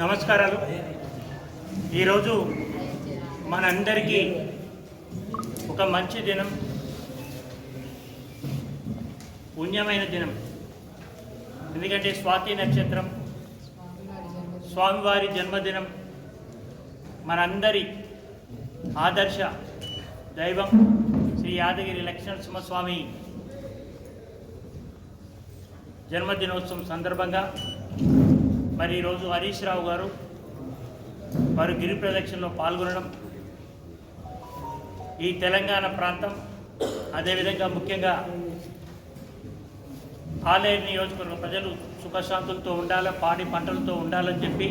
నమస్కారాలు. ఈరోజు మనందరికీ ఒక మంచి దినం పుణ్యమైన దినం. ఎందుకంటే స్వాతి నక్షత్రం స్వామివారి జన్మదినం మనందరి ఆదర్శ దైవం శ్రీ యాదగిరి లక్ష్మణసింహస్వామి జన్మదినోత్సవం సందర్భంగా మరి ఈరోజు హరీష్ రావు గారు వారు గిరి ప్రదక్షిణలో పాల్గొనడం ఈ తెలంగాణ ప్రాంతం అదేవిధంగా ముఖ్యంగా ఆలయ నియోజకవర్గ ప్రజలు సుఖశాంతులతో ఉండాలి పాడి పంటలతో ఉండాలని చెప్పి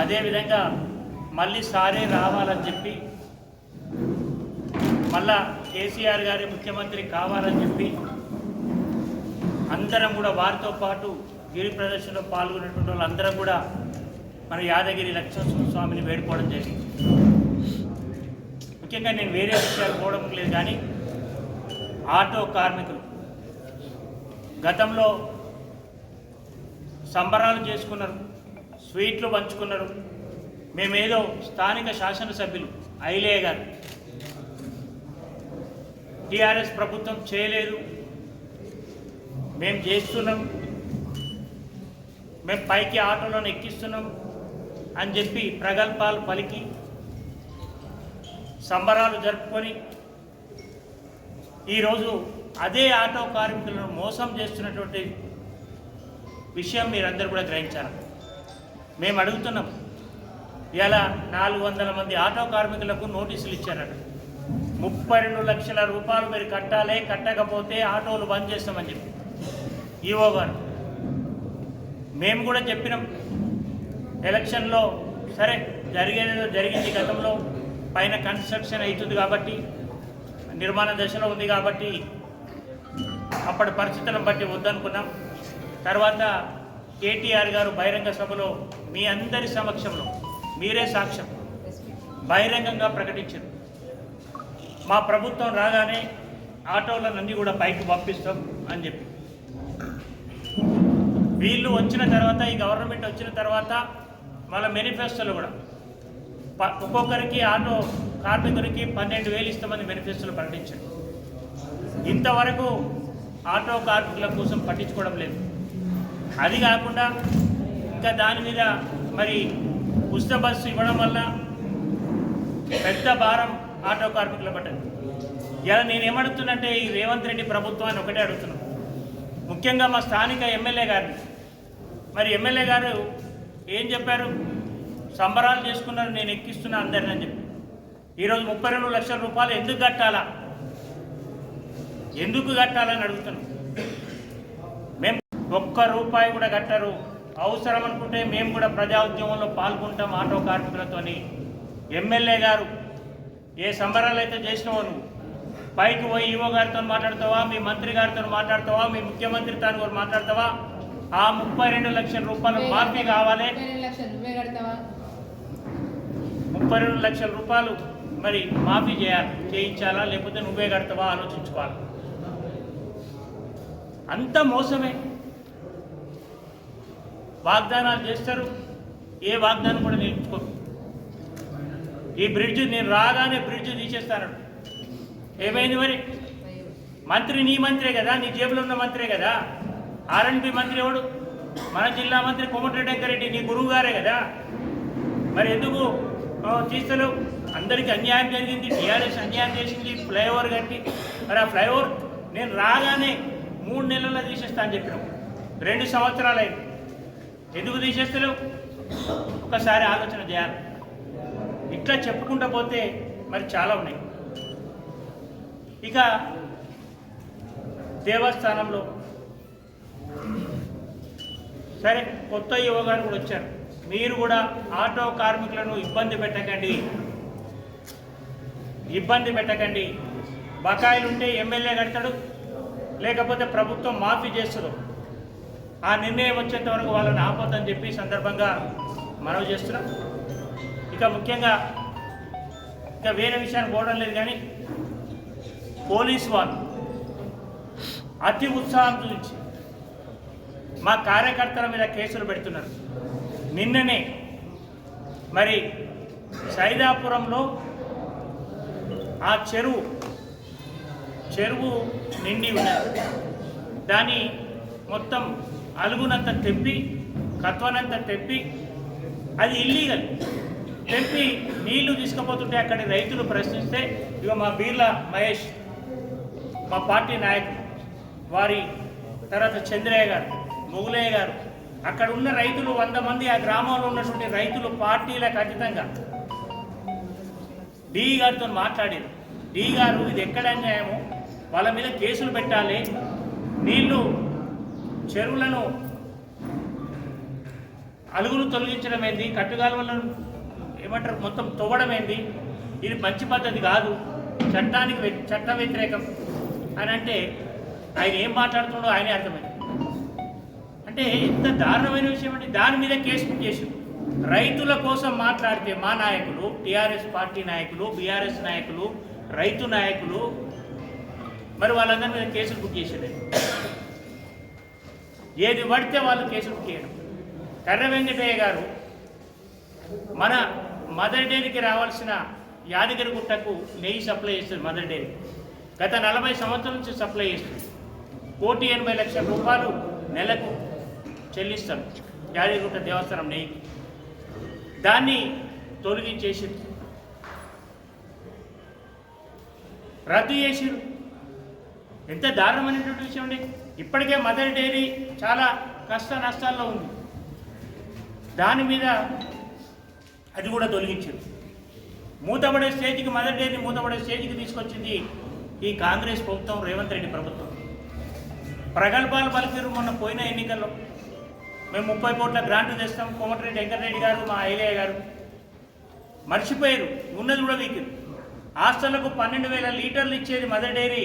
అదేవిధంగా మళ్ళీ సారే రావాలని చెప్పి మళ్ళా కేసీఆర్ గారి ముఖ్యమంత్రి కావాలని చెప్పి అందరం కూడా వారితో పాటు గిరి ప్రదర్శనలో పాల్గొనేటువంటి వాళ్ళందరం కూడా మన యాదగిరి లక్ష్మణ స్వామిని వేడుకోవడం జరిగింది. ముఖ్యంగా నేను వేరే విషయాలు పోవడం లేదు కానీ ఆటో కార్మికులు గతంలో సంబరాలు చేసుకున్నారు స్వీట్లు పంచుకున్నారు. మేమేదో స్థానిక శాసనసభ్యులు ఐలే గారు. టీఆర్ఎస్ ప్రభుత్వం చేయలేదు. మేము చేస్తున్నాం. మేము పైకి ఆటోలను ఎక్కిస్తున్నాం అని చెప్పి ప్రగల్భాలు పలికి సంబరాలు జరుపుకొని ఈరోజు అదే ఆటో కార్మికులను మోసం చేస్తున్నటువంటి విషయం మీరందరూ కూడా గ్రహించారు మేము అడుగుతున్నాం ఇలా నాలుగు వందల మంది ఆటో కార్మికులకు నోటీసులు ఇచ్చారట. ముప్పై రెండు లక్షల రూపాయలు మీరు కట్టాలి కట్టకపోతే ఆటోలు బంద్ చేస్తామని చెప్పి. ఈఓ గారు మేము కూడా చెప్పినాం. ఎలక్షన్లో సరే జరిగేదో జరిగింది గతంలో పైన కన్స్ట్రక్షన్ అవుతుంది కాబట్టి నిర్మాణ దశలో ఉంది కాబట్టి అప్పటి పరిస్థితులను బట్టి వద్దనుకున్నాం. తర్వాత కేటీఆర్ గారు బహిరంగ సభలో మీ అందరి సమక్షంలో మీరే సాక్ష్యం. బహిరంగంగా ప్రకటించారు. మా ప్రభుత్వం రాగానే ఆటోలన్నీ కూడా పైకి పంపిస్తాం అని చెప్పి. వీళ్ళు వచ్చిన తర్వాత ఈ గవర్నమెంట్ వచ్చిన తర్వాత వాళ్ళ మేనిఫెస్టోలు కూడా ప- ఒక్కొక్కరికి ఆటో కార్మికునికి పన్నెండు వేలు ఇస్తామని మేనిఫెస్టోలు ప్రకటించారు. ఇంతవరకు ఆటో కార్మికుల కోసం పట్టించుకోవడం లేదు. అది కాకుండా ఇంకా దాని మీద మరి ఉచిత బస్సు ఇవ్వడం వల్ల పెద్ద భారం ఆటో కార్మికుల పడ్డది ఇలా నేను ఏమడుగుతున్నంటే ఈ రేవంత్ రెడ్డి ప్రభుత్వాన్ని ఒకటే అడుగుతున్నాను. ముఖ్యంగా మా స్థానిక ఎమ్మెల్యే గారిని. మరి ఎమ్మెల్యే గారు ఏం చెప్పారు? సంబరాలు చేసుకున్నారు నేను ఎక్కిస్తున్నా అందరిని అని చెప్పి. ఈరోజు ముప్పై రెండు లక్షల రూపాయలు ఎందుకు కట్టాలా? ఎందుకు కట్టాలని అడుగుతున్నాం. మేము ఒక్క రూపాయి కూడా కట్టరు. అవసరం అనుకుంటే మేము కూడా ప్రజా ఉద్యమంలో పాల్గొంటాం ఆటో కార్మికులతోని. ఎమ్మెల్యే గారు ఏ సంబరాలు అయితే చేసినావో నువ్వు? పైకి పోయి ఈవో గారితో మాట్లాడతావా? మీ మంత్రి గారితో మాట్లాడతావా? మీ ముఖ్యమంత్రి తాను కూడా మాట్లాడతావా? ఆ ముప్పై రెండు లక్షల రూపాయలు మాఫీ కావాలి. ముప్పై రెండు లక్షలు రూపాయలు మరి మాఫీ చేయాలి చేయించాలా? లేకపోతే నువ్వే కడతావా? ఆలోచించుకోవాలి. అంత మోసమే. వాగ్దానాలు చేస్తారు. ఏ వాగ్దానం కూడా నిలుపుకోరు ఈ బ్రిడ్జ్ నేను రాగానే బ్రిడ్జ్ తీసేస్తాను. ఏమైంది మరి? మంత్రి నీ మంత్రే కదా? నీ జేబులో ఉన్న మంత్రే కదా? ఆర్ఎండ్బి మంత్రి ఎవడు? మన జిల్లా మంత్రి కోమటిరెడ్డి వెంకరెడ్డి నీ గురువు గారే కదా. మరి ఎందుకు? తీస్తలేవు అందరికీ అన్యాయం జరిగింది. టీఆర్ఎస్ అన్యాయం చేసింది ఫ్లైఓవర్ కట్టి. మరి ఆ ఫ్లైఓవర్ నేను రాగానే మూడు నెలల్లో తీసేస్తా అని చెప్పినాం. రెండు సంవత్సరాలు అయింది ఎందుకు తీసేస్తలేవు? ఒకసారి ఆలోచన చేయాలి. ఇట్లా చెప్పుకుంటూ పోతే మరి చాలా ఉన్నాయి. ఇక దేవస్థానంలో సరే కొత్త యువ గారు కూడా వచ్చారు మీరు కూడా ఆటో కార్మికులను ఇబ్బంది పెట్టకండి. ఇబ్బంది పెట్టకండి. బకాయిలు ఉంటే ఎమ్మెల్యే కడతాడు లేకపోతే ప్రభుత్వం మాఫీ చేస్తుంది. ఆ నిర్ణయం వచ్చేంత వరకు వాళ్ళని ఆపొద్దని చెప్పి సందర్భంగా మనవి చేస్తున్నాం. ఇక ముఖ్యంగా ఇంకా వేరే విషయాన్ని పోవడం లేదు కానీ పోలీసు వాళ్ళు అతి ఉత్సాహం చూపించి మా కార్యకర్తల మీద కేసులు పెడుతున్నారు. నిన్ననే మరి సైదాపురంలో ఆ చెరువు చెరువు నిండి ఉన్నది. దాన్ని మొత్తం అలుగునంత తెప్పి కత్వనంత తెప్పి అది ఇల్లీగల్ తెప్పి నీళ్ళు తీసుకుపోతుంటే అక్కడి రైతులు ప్రశ్నిస్తే ఇక మా బీర్ల మహేష్ మా పార్టీ నాయకులు వారి తర్వాత చంద్రయ్య గారు మొగులయ్య గారు అక్కడ ఉన్న రైతులు వంద మంది ఆ గ్రామంలో ఉన్నటువంటి రైతులు పార్టీల ఖచ్చితంగా డి గారితో మాట్లాడారు. డి గారు ఇది ఎక్కడ అన్యాయము? వాళ్ళ మీద కేసులు పెట్టాలి. నీళ్ళు చెరువులను అలుగులు తొలగించడం ఏంది? కట్టుగాలువలను ఏమంటారు? మొత్తం తవ్వడం ఏంది? ఇది మంచి పద్ధతి కాదు. చట్టానికి చట్ట వ్యతిరేకం. అని అంటే ఆయన ఏం మాట్లాడుతున్నాడో ఆయనే అర్థమైంది. అంటే ఇంత దారుణమైన విషయం అంటే దాని మీద కేసు బుక్ చేసింది రైతుల కోసం మాట్లాడితే మా నాయకులు టీఆర్ఎస్ పార్టీ నాయకులు బీఆర్ఎస్ నాయకులు రైతు నాయకులు మరి వాళ్ళందరి మీద కేసులు బుక్ చేసేది ఏది పడితే వాళ్ళు కేసులు బుక్ చేయడం. కర్ర వెంకటయ్య గారు మన మదర్ డైరీకి రావాల్సిన యాదగిరి గుట్టకు నెయ్యి సప్లై చేస్తుంది మదర్ డైరీ. గత నలభై సంవత్సరాల నుంచి సప్లై చేస్తుంది. కోటి ఎనభై లక్షల రూపాయలు నెలకు చెల్లిస్తాం యాదగిరిగుట్ట దేవస్థానం నెయ్యి. దాన్ని తొలగించేసి రద్దు చేసిరు ఎంత దారుణమైనటువంటి విషయం అండి. ఇప్పటికే మదర్ డైరీ చాలా కష్ట నష్టాల్లో ఉంది. దాని మీద అది కూడా తొలగించారు మూతపడే స్టేజ్కి మదర్ డైరీ మూతపడే స్టేజ్కి తీసుకొచ్చింది ఈ కాంగ్రెస్ ప్రభుత్వం రేవంత్ రెడ్డి ప్రభుత్వం. ప్రగల్భాలు పలికిరు మొన్న పోయిన ఎన్నికల్లో. మేము ముప్పై కోట్ల గ్రాంట్ తెస్తాం. కోమటిరెడ్డి వెంకటరెడ్డి గారు మా ఐలయ్య గారు. మర్చిపోయారు. ఉన్నది కూడా వీకి హాస్టళ్ళకు పన్నెండు వేల లీటర్లు ఇచ్చేది మదర్ డైరీ.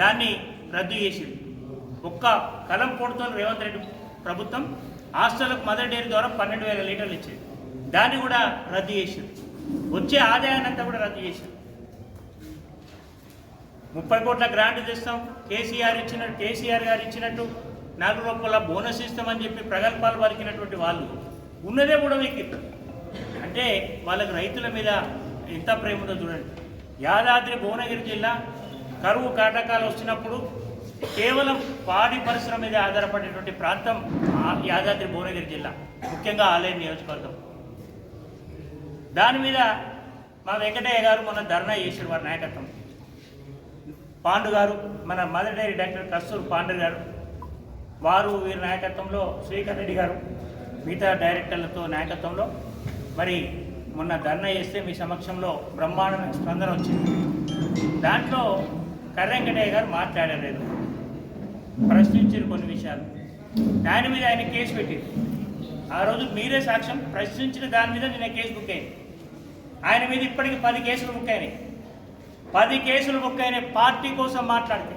దాన్ని రద్దు చేసింది. ఒక్క కలం పొడుతున్న రేవంత్ రెడ్డి ప్రభుత్వం హాస్టళ్ళకు మదర్ డైరీ ద్వారా పన్నెండు వేల లీటర్లు ఇచ్చేది. దాన్ని కూడా రద్దు చేసింది. వచ్చే ఆదాయాన్ని అంతా కూడా రద్దు చేసింది. ముప్పై కోట్ల గ్రాంట్ తెస్తాం. కేసీఆర్ ఇచ్చినట్టు కేసీఆర్ గారు ఇచ్చినట్టు నాలుగు రూపాయల బోనస్ ఇస్తామని చెప్పి ప్రగల్భాలు పలికినటువంటి వాళ్ళు ఉన్నదే కూడా మీకు అంటే వాళ్ళకి రైతుల మీద ఎంత ప్రేమ ఉందో చూడండి. యాదాద్రి భువనగిరి జిల్లా కరువు కాటకాలు వచ్చినప్పుడు కేవలం పాడి పరిశ్రమ మీద ఆధారపడేటువంటి ప్రాంతం యాదాద్రి భువనగిరి జిల్లా ముఖ్యంగా ఆలయ నియోజకవర్గం. దాని మీద మా వెంకటయ్య గారు మొన్న ధర్నా చేశారు వారి నాయకత్వం. పాండు గారు మన Mother Dairy doctor Kastur Pandu గారు వారు వీరి నాయకత్వంలో శ్రీకర్ రెడ్డి గారు మిగతా డైరెక్టర్లతో నాయకత్వంలో. మరి మొన్న ధర్నా చేస్తే మీ సమక్షంలో బ్రహ్మాండమైన స్పందన వచ్చింది. దాంట్లో కర్రెంకటయ్య గారు మాట్లాడలేదు ప్రశ్నించారు కొన్ని విషయాలు. దాని మీద ఆయన కేసు పెట్టింది ఆ రోజు మీరే సాక్ష్యం ప్రశ్నించిన దాని మీద నేను కేసు బుక్ అయింది. ఆయన మీద ఇప్పటికి పది కేసులు బుక్ అయినాయి. పది కేసులు బుక్ అయినాయి. పార్టీ కోసం మాట్లాడితే.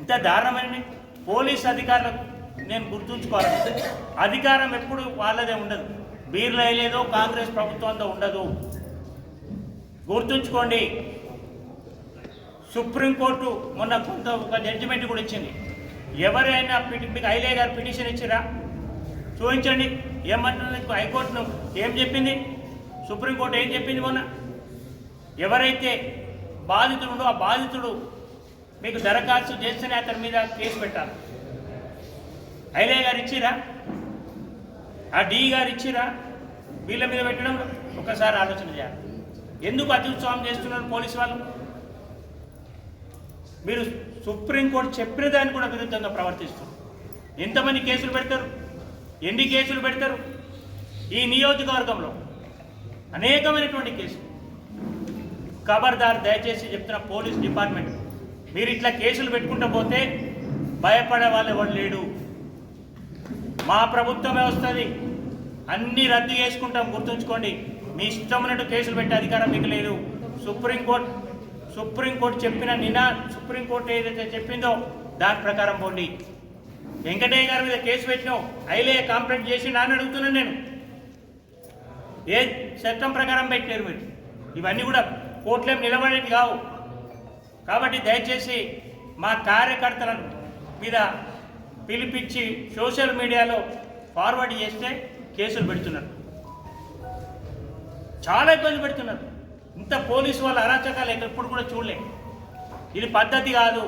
ఎంత దారుణమైనది పోలీస్ అధికారులకు నేను గుర్తుంచుకోవాలి. అధికారం ఎప్పుడు వాళ్ళదే ఉండదు. బీర్లో అయ్యలేదో కాంగ్రెస్ ప్రభుత్వంతో ఉండదు. గుర్తుంచుకోండి సుప్రీంకోర్టు మొన్న కొంత ఒక జడ్జిమెంట్ కూడా ఇచ్చింది. ఎవరైనా మీకు ఐలే గారు పిటిషన్ ఇచ్చిరా? చూపించండి. ఏమంటుంది హైకోర్టును ఏం చెప్పింది? సుప్రీంకోర్టు ఏం చెప్పింది మొన్న? ఎవరైతే బాధితుడు ఆ బాధితుడు మీకు దరఖాస్తు చేస్తేనే అతని మీద కేసు పెట్టాలి. ఐలే గారు ఇచ్చిరా? ఆ డి గారు ఇచ్చిరా? వీళ్ళ మీద పెట్టడం ఒకసారి ఆలోచన చేయాలి. ఎందుకు అత్యుత్సవం చేస్తున్నారు పోలీసు వాళ్ళు? మీరు సుప్రీంకోర్టు చెప్పిన దాన్ని కూడా విరుద్ధంగా ప్రవర్తిస్తారు ఎంతమంది కేసులు పెడతారు? ఎన్ని కేసులు పెడతారు? ఈ నియోజకవర్గంలో అనేకమైనటువంటి కేసులు. ఖబర్దార్ దయచేసి చెప్తున్న పోలీస్ డిపార్ట్మెంట్ మీరు ఇట్లా కేసులు పెట్టుకుంటూ పోతే భయపడే వాళ్ళు ఎవరు లేడు. మా ప్రభుత్వమే వస్తుంది. అన్ని రద్దు చేసుకుంటాం గుర్తుంచుకోండి. మీ ఇష్టమైనట్టు కేసులు పెట్టే అధికారం మీకు లేదు. సుప్రీంకోర్టు సుప్రీంకోర్టు చెప్పిన నినా సుప్రీంకోర్టు ఏదైతే చెప్పిందో దాని ప్రకారం పోండి. వెంకటయ్య గారి మీద కేసు పెట్టినావు ఐలే కంప్లైంట్ చేసి నాన్న అడుగుతున్నాను నేను. ఏ చట్టం ప్రకారం పెట్టారు మీరు. ఇవన్నీ కూడా కోర్టులేం నిలబడేవి కావు. కాబట్టి దయచేసి మా కార్యకర్తలను మీద పిలిపించి సోషల్ మీడియాలో ఫార్వర్డ్ చేస్తే కేసులు పెడుతున్నారు. చాలా ఇబ్బంది పెడుతున్నారు. ఇంత పోలీసు వాళ్ళ అరాచకాలు ఎప్పుడు కూడా చూడలే. ఇది పద్ధతి కాదు.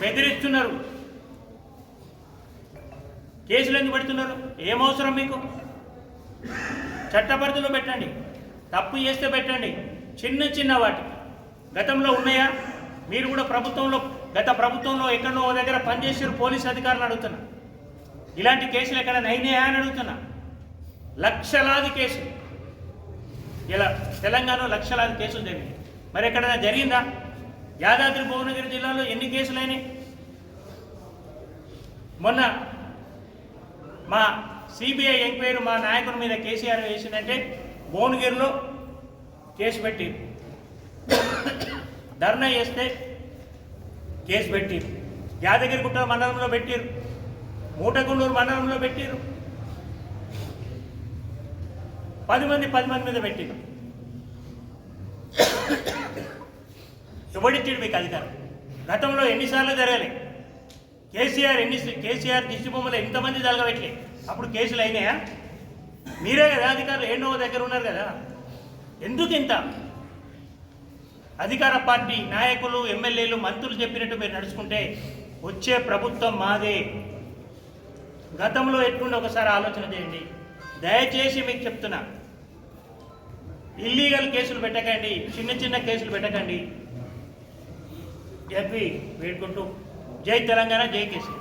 బెదిరిస్తున్నారు. కేసులు ఎందుకు పెడుతున్నారు? ఏమవసరం మీకు? చట్టపరిధిలో పెట్టండి. తప్పు చేస్తే పెట్టండి. చిన్న చిన్న వాటి. గతంలో ఉన్నాయా? మీరు కూడా ప్రభుత్వంలో గత ప్రభుత్వంలో ఎక్కడో దగ్గర పనిచేసారు పోలీస్ అధికారులు అడుగుతున్నా. ఇలాంటి కేసులు ఎక్కడ అయినాయా అని అడుగుతున్నా. లక్షలాది కేసులు. ఇలా తెలంగాణలో లక్షలాది కేసులు జరిగింది మరి ఎక్కడైనా జరిగిందా? యాదాద్రి భువనగిరి జిల్లాలో ఎన్ని కేసులు అయినాయి? మొన్న మా సిబిఐ ఎంక్వైరీ మా నాయకుడి మీద కేసీఆర్ వేసిందంటే భువనగిరిలో కేసు పెట్టి ధర్నా చేస్తే కేసు పెట్టిరు. యాదగిరిగుట్ట మండలంలో పెట్టిరు. మూటగుండూరు మండలంలో పెట్టిరు. పది మంది పది మంది మీద పెట్టిరు. ఎవడిచ్చాడు మీకు అధికారం? గతంలో ఎన్నిసార్లు జరగాలి? కేసీఆర్ ఎన్ని కేసీఆర్ దిష్టిబొమ్మలు ఎంతమంది జరగబెట్టలే అప్పుడు కేసులు అయినాయా? మీరే కదా అధికారులు ఏడవ దగ్గర ఉన్నారు కదా? ఎందుకు ఇంత అధికార పార్టీ నాయకులు ఎమ్మెల్యేలు మంత్రులు చెప్పినట్టు మీరు నడుచుకుంటే వచ్చే ప్రభుత్వం మాదే. గతంలో ఎట్లుండి ఒకసారి ఆలోచన చేయండి. దయచేసి మీకు చెప్తున్నా. ఇల్లీగల్ కేసులు పెట్టకండి చిన్న చిన్న కేసులు పెట్టకండి. చెప్పి వేడుకుంటూ. జై తెలంగాణ జై కేసీ